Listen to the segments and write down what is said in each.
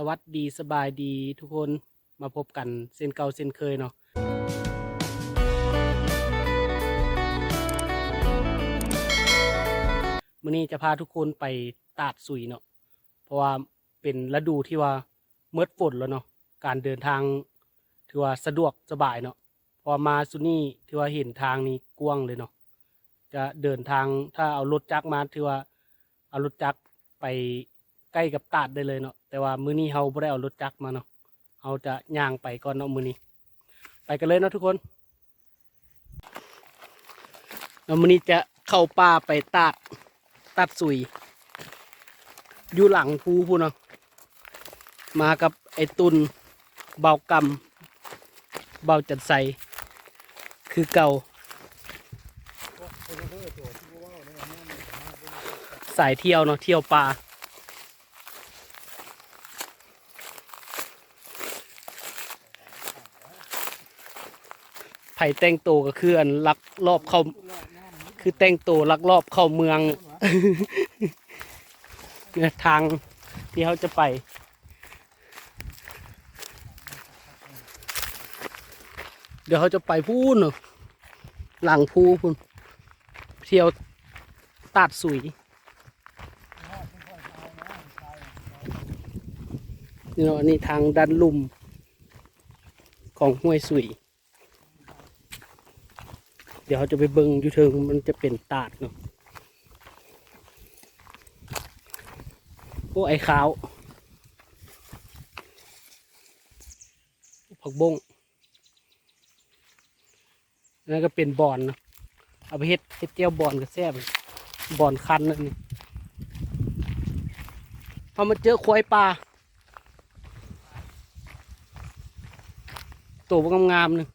สวัสดีสบายดีทุกคนมาพบกันเส้นเก่าเส้นเคยเนาะมื้อนี้จะพาทุกคนไปตาดสุยเนาะเพราะว่าเป็นฤดูที่ว่าเมิดฝนแล้วเนาะการเดินทางถือว่าสะดวกสบายเนาะพอมาสุนี่ถือว่าเห็นทางนี้กว้างเลยเนาะจะเดินทางถ้าเอารถจักรมาถือว่าเอารถจักรไป ใกล้กับตาดได้เลยเนาะแต่ว่ามื้อนี้เฮาบ่ได้เอารถจักรมาเนาะเฮาจะย่างไปก่อนเนาะมื้อนี้ ไปกันเลยเนาะทุกคนแล้วมื้อนี้จะเข้าป่าไปตาดตัดสุย อยู่หลังภูพูนเนาะมากับไอ้ตุนเบากำเบาจัดใสคือเก่า สายเที่ยวเนาะเที่ยวป่า ไผ่แต่งโตวก็คืออันลักลอบเข้าคือแต่งโตวลักลอบเข้าเมืองเนี่ยทางที่เขาจะไป เดี๋ยวเขาจะไปพูนหลังพูพูนเที่ยวตัดสุยนี่เนาะอันนี่ทางด้านลุ่มของห้วยสุย เดี๋ยวเขาจะไปเบิงอยู่เทิงมันจะเป็นตาดเนาะโอ้ไอ้ขาว ผักบงนั่นก็เป็นบอนเนาะเอาไปเฮ็ดเฮ็ดเจียวบอนก็แซ่บบอนคันนั่นนี่พอมาเจอควายปลาตัวบ่งามๆนึง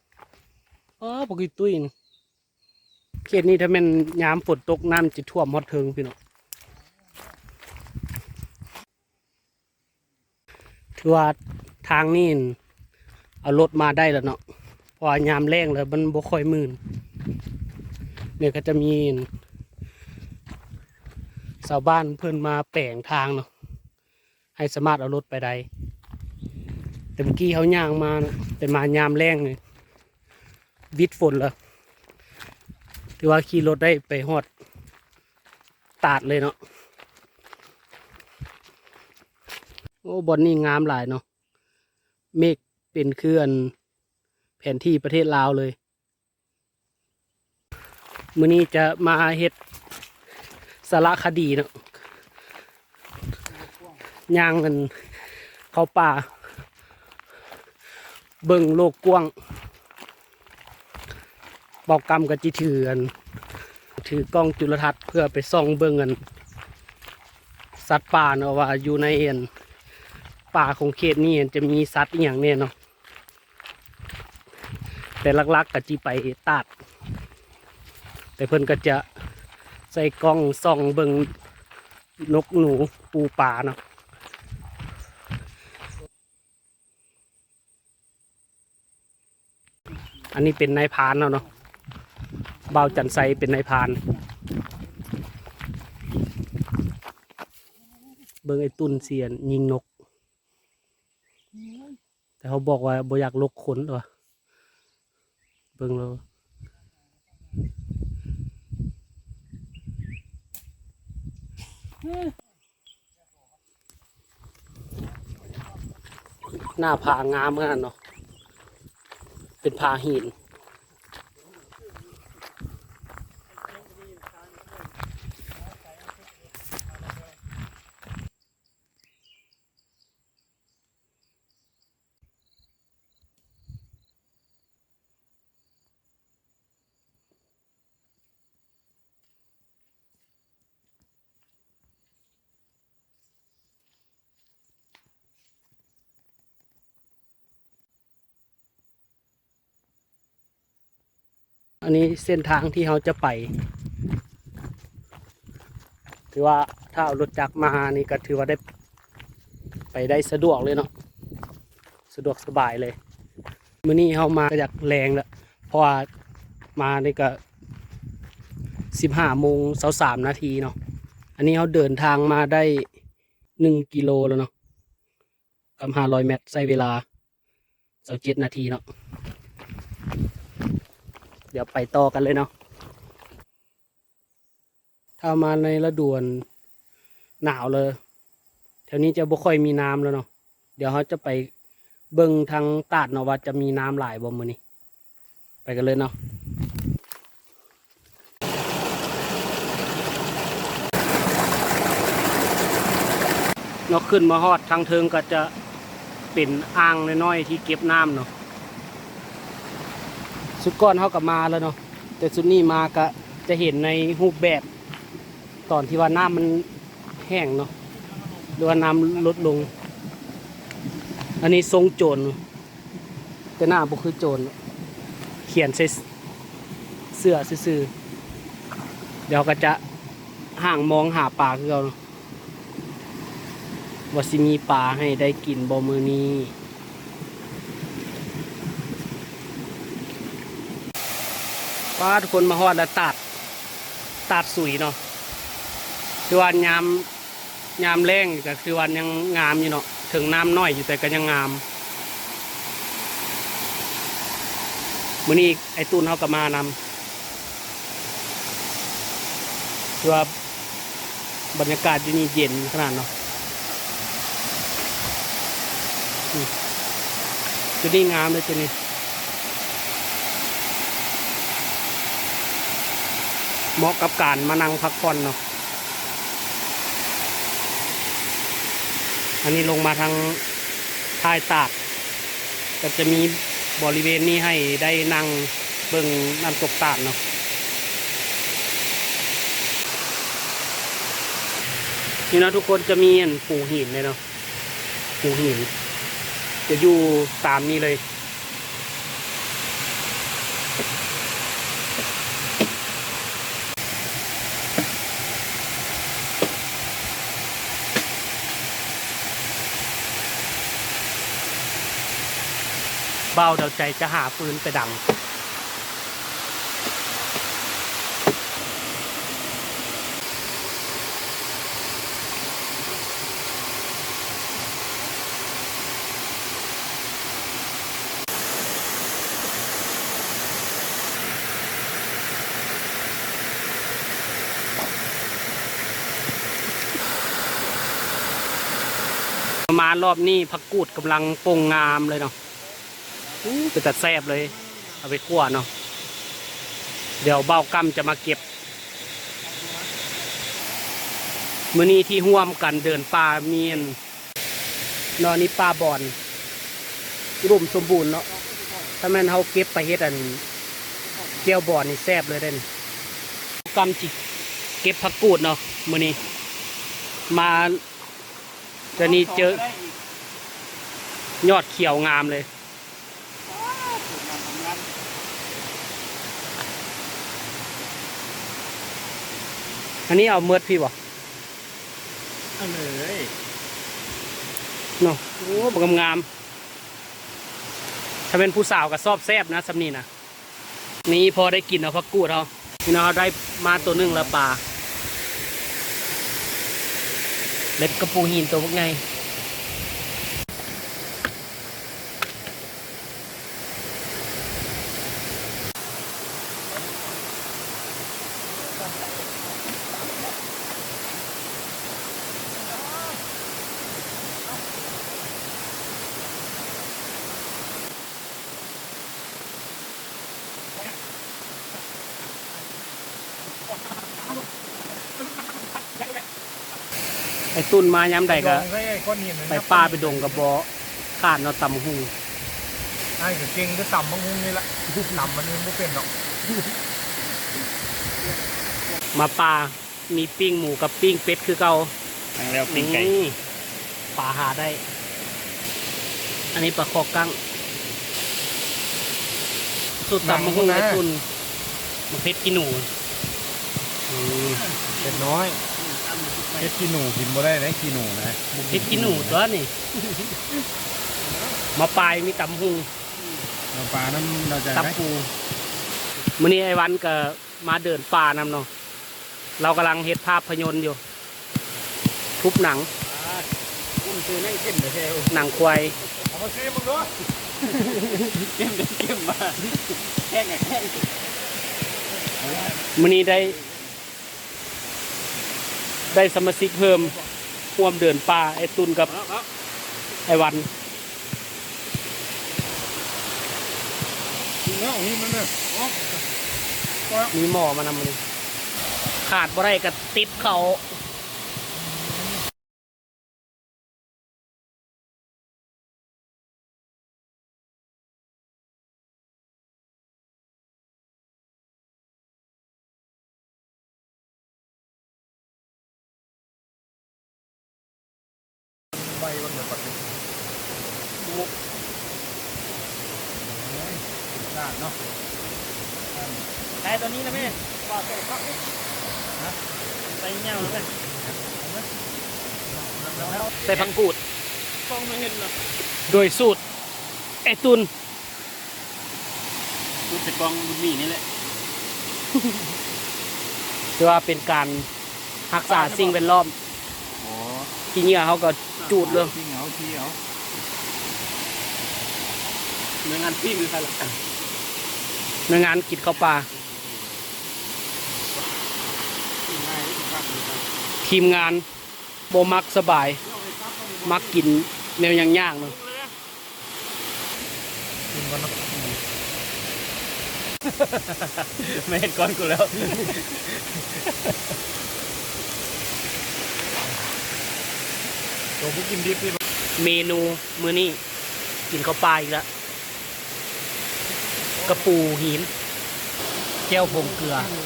อ๋อปกติตุ้ยนี่ เขตนี้ถ้าแมันยามฝนตกน้ำจะท่วมฮอดเทิงพี่น้องถือว่าทางนี้น่เอารถมาได้แล้วเนาะเพราะยามแรงแล้วมันบ่ค่อยมื่นเนี่ยก็จะมีชาวบ้านเพิ่อนมาแปลงทางเนาะให้สามารถเอารถไปได้แต่เมื่อกี้เขาย่างมาเนะแต่มายามแรงเลยวิดฝนแล้ว ถือว่าขี่รถได้ไปฮอดตาดเลยเนาะโอ้บอนนี่งามหลายเนาะเมฆเป็นเคลื่อนแผนที่ประเทศลาวเลยมื้อนี้จะมาเฮ็ดสารคดีเนาะย่างกันเข้าป่า เบิ่งโลกกว้าง บอกกรรมกับจิถืออันถือกล้องจุลทรรศน์เพื่อไปส่องเบิ่งกัน สัตว์ป่าเนาะว่าอยู่ในเอ็นป่าของเขตนี้จะมีสัตว์อย่างเนี่ยเนาะแต่ลักๆก็จีไปตาดแต่เพิ่นก็จะใส่กล้องส่องเบิงนกหนูปูป่าเนาะอันนี้เป็นนายพานเนาะเนาะ บาวจันไซเป็นนายพาน เบิ่งไอ้ตุนเสียน ยิงนก แต่เขาบอกว่าบ่อยากลกขนตัวเบิ่งแล้วหน้าผางามขนาดเนาะเป็นผาหิน อันนี้เส้นทางที่เขาจะไป ถือว่าถ้าเอารถจักรมานี่ก็ถือว่าได้ ไปได้สะดวกเลยเนาะสะดวกสบายเลยมื้อนี้เขามาจากแรงแล้วเพราะว่ามานี่ก็สิบห้าโมงสาสามนาทีเนาะอันนี้เขาเดินทางมาได้หนึ่งกิโลแล้วเนาะกับห้าร้อยเมตรใช้เวลาสาเจ็ดนาทีเนาะ เดี๋ยวไปต่อกันเลยเนาะถ้ามาในฤดูหนาวเลย แถวนี้จะบ่ค่อยมีน้ำแล้วเนาะเดี๋ยวเขาจะไปเบิ่งทางตาดเนาะว่าจะมีน้ำหลายบ่มื้อนี้ ไปกันเลยเนาะเนาะขึ้นมาฮอดทางเทิงก็จะเป็นอ่างน้อยๆที่เก็บน้ำเนาะ สุดก้อนเขากับมาแล้วเนาะแต่สุดนี้มาก็จะเห็นในรูปแบบตอนที่ว่าน้ำมันแห้งเนาะหรือว่าน้ำลดลง อันนี้ทรงโจรแต่หน้าบุคือโจรเขียนใส่เสื้อซื่อเดี๋ยวก็จะห่างมองหาปลาคือเราว่าสิมีปลาให้ได้กินบ่มือนี้ ป้าทุกคนมาฮอดแล้วตัดตัดสุยเนาะคือว่ายามยามแรงก็คือว่ายังงามอยู่เนาะถึงน้ำน้อยอยู่แต่ก็ยังงามมื้อนี้ไอ้ตูนเขาก็มานำคือว่าบรรยากาศอยู่นี่เย็นขนาดเนาะจุดนี้งามเลยจุดนี้ เหมาะกับการมานั่งพักผ่อนเนาะอันนี้ลงมาทางท้ายตาดก็จะมีบริเวณนี้ให้ได้นั่งเบิ่งน้ำตกตาดเนาะนี่นะทุกคนจะมีอันปูหินเลยเนาะปูหิน จะอยู่ตามนี้เลย เบาเดาใจจะหาฟืนไปดังประมาณรอบนี้ผักกูดกำลังโป่งงามเลยเนาะ เป็นแต่แซบเลย เอาไปคั่วเนาะเดี๋ยวเบ้ากำจะมาเก็บมื้อนี้ที่ห่วมกันเดินป่าเมีอันนอนนี่ป่าบอนรุมสมบูรณ์เนาะถ้าแม่นเขาเก็บไปเฮ็ดอันเจียวบอนนี่แซบเลยเด่นกำจิเก็บผักกูดเนาะมื้อนี้ มาจะนี่เจอ ยอดเขียวงามเลย อันนี้เอาเมือดพี่บ่เอาเลยเนาะโอ้บงามๆถ้าเป็นผู้สาวก็ชอบแซบนะสำนีนะนี่พอได้กินเอาพักกูดเขาพี่น้องได้มาตัวหนึ่งแล้วปลาเล็ดกระปูหินตัวพวกไง ไอ้ตุนมาย้ำใดก็ลงใส่ไอ้ก้อนหินไปป้าไปดงกับบอขาดเนาะตำหูไอ้ก็เก่งก็ต่ำบางงนี่แหละต่ำมันนี่ไม่เป็นหรอก มาปลา มีปิ้งหมูกับปิ้งเป็ดคือเก่าแล้วปิ้งไก่นี่ปลาหาได้ อันนี้ปลาคอกั้งสุดตำมะฮุ่งไอ้ตุนมาเพชรกินหนูอืมเป็นน้อย เพชรขี้หนูกินบ่ได้นะขี้หนูนะเพชรกินหนูตัวนี่ มาปลายมีตำหุงเราปลาน้ำเราจะตับปูมื้อนี้ไอ้วันก็มาเดินป่านำเนาะเรากำลังเฮ็ดภาพยนตร์อยู่ ทุบหนังปคือนั่งเข้มเลยแท้หนังควายเอามาซีมึงด้วยเข้มเด้เข้มมาแห้งอะแห้งมื้อนี้ได้ ได้สมาชิกเพิ่มร่วมเดินป่าไอ้ตุนกับไอ้วันมีหมอมานำมันขาดบ่ได้กับติบเขา ใบมันเดี๋ยวปัดดิมุกงานเนาะ ได้ตัวนี้นะแม่ปลาใส่ฟักนี่ฮะใส่เงี้ยวแล้วแม่ใส่ผักกูดฟองไม่เห็นหรอกโดยสูตรไอ้ตุนดูแต่กองบุญมีนี่แหละถือว่าเป็นการรักษาสิ่งแวดล้อมอ๋อที่เหงื่อเขาก็จูดเลยที่เหงาที่เหงาเนื้องานปิ้งหรือใครล่ะ ในงานกินข้าวปลาง่ายฟักเลยครับทีมงานโบมักสบาย มักกินแนวอย่างย่างๆเนาะกินกันเนาะไม่เห็นก้อนกูแล้ว ตัวผู้กินดิบนี่เมนูมื้อนี้กินข้าวปลาอีกแล้ว กระปูหินแก้วผงเกลือนี่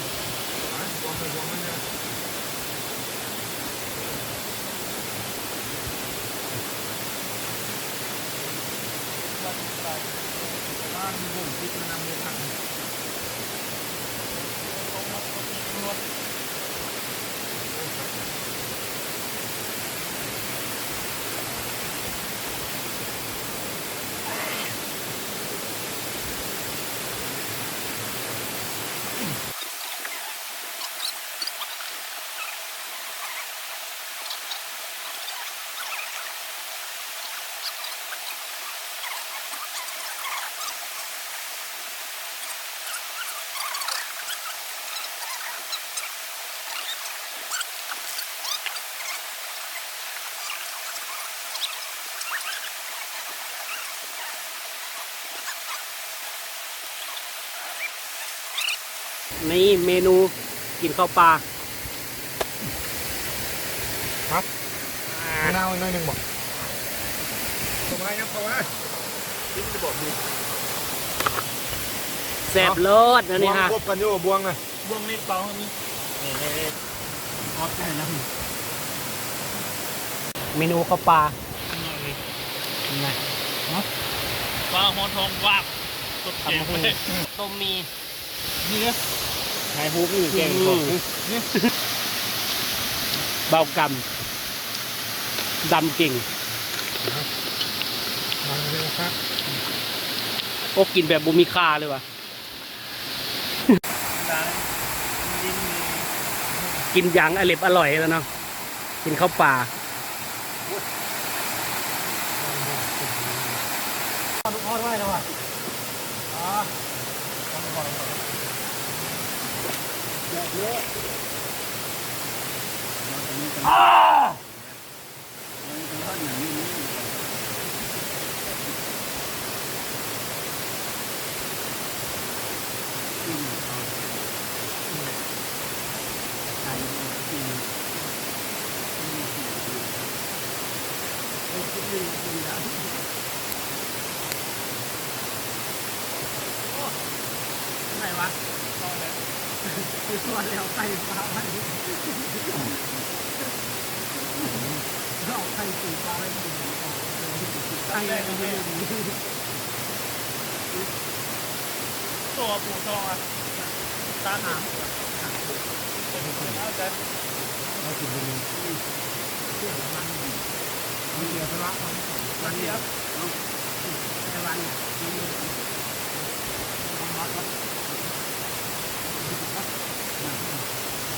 เมนูกินข้าวปลามะนาวอีกหน่อยหนึ่งบอกเข้ามาครับเข้ามาทิ้งจะบอกดูแซ่บเลิศนะนี่ฮะบวงควบกันอยู่บวงไงบวงในเปล่านี่นี่นี่นี่ฮอตได้แล้วเมนูข้าวปลาไงปลาหอทองวาบสดเจ๋งเลยต้มมีนี่นะ ไข่ฮูกนี่แกงกบเบากำดำเก่งมาเลยครับโอ้กินแบบบุมีค่าเลยว่ะร้านดินกินอย่างอร่อยอร่อยแล้วเนาะกินข้าวปลาลูกอ้อนไว้แล้วอะอ๋อ ไหนวะ คือส่วนแล้วไข่ปลาไว้เราไข่สีปลาไว้ดีไข่ก็ไม่ดีตัวปูทอตาหนามเอาแต่เอากินไปเลยมีเดียวสละมันวันเดียวในวันนี่ยมัน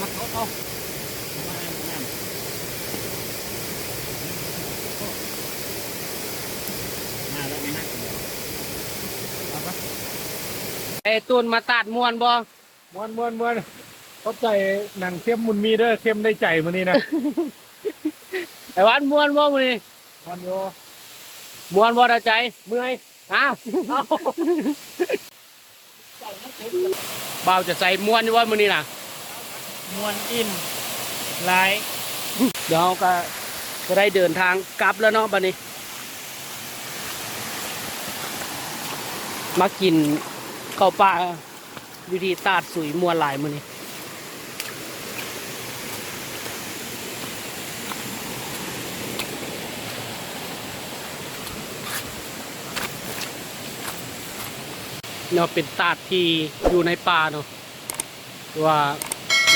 มันเพิ่ม เอามาอ่านมาอ่านโอ้มาแล้วไม่นักเลยเอาปะ ไอ้ตูนมาตัดมวนบ่มวนมวนมวนเข้าใจหนังเข้มมุนมีเด้อเข้มได้ใจมื้อนี้นะไอ้หวานมวนบ่มื้อนี้มวนโยมวนบ่ได้ใจเมื่อยอ้าวบ่าวจะใส่มวนอยู่ว่ามื้อนี้น่ะมวนอินหลายเดี๋ยวเราก็จะได้เดินทางกลับแล้วเนาะบัดนี้ มากิน ข้าปลาวิธีตาดสุยมัวหลายมือนี้เนาะเป็นตาดที่อยู่ในป่าเนาะว่า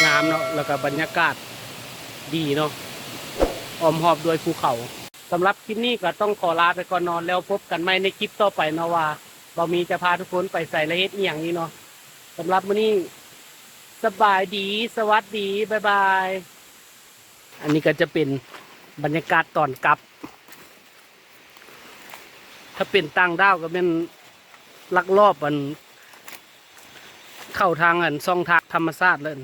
งามเนาะแล้วก็บรรยากาศดีเนาะอมหอบด้วยภูเขาสำหรับคลิปนี้ก็ต้องขอลาไปก่อนนอนแล้วพบกันใหม่ในคลิปต่อไปนะว่า เรามีจะพาทุกคนไปใส่ละเฮ็ดอีหยังนี้เนาะสำหรับมื้อนี้สบายดี สวัสดีบ๊ายบาย อันนี้ก็จะเป็นบรรยากาศตอนกลับ ถ้าเป็นต่างดาวก็เป็นลักลอบอัน เข้าทางอันซ่องทางธรรมชาติเลยน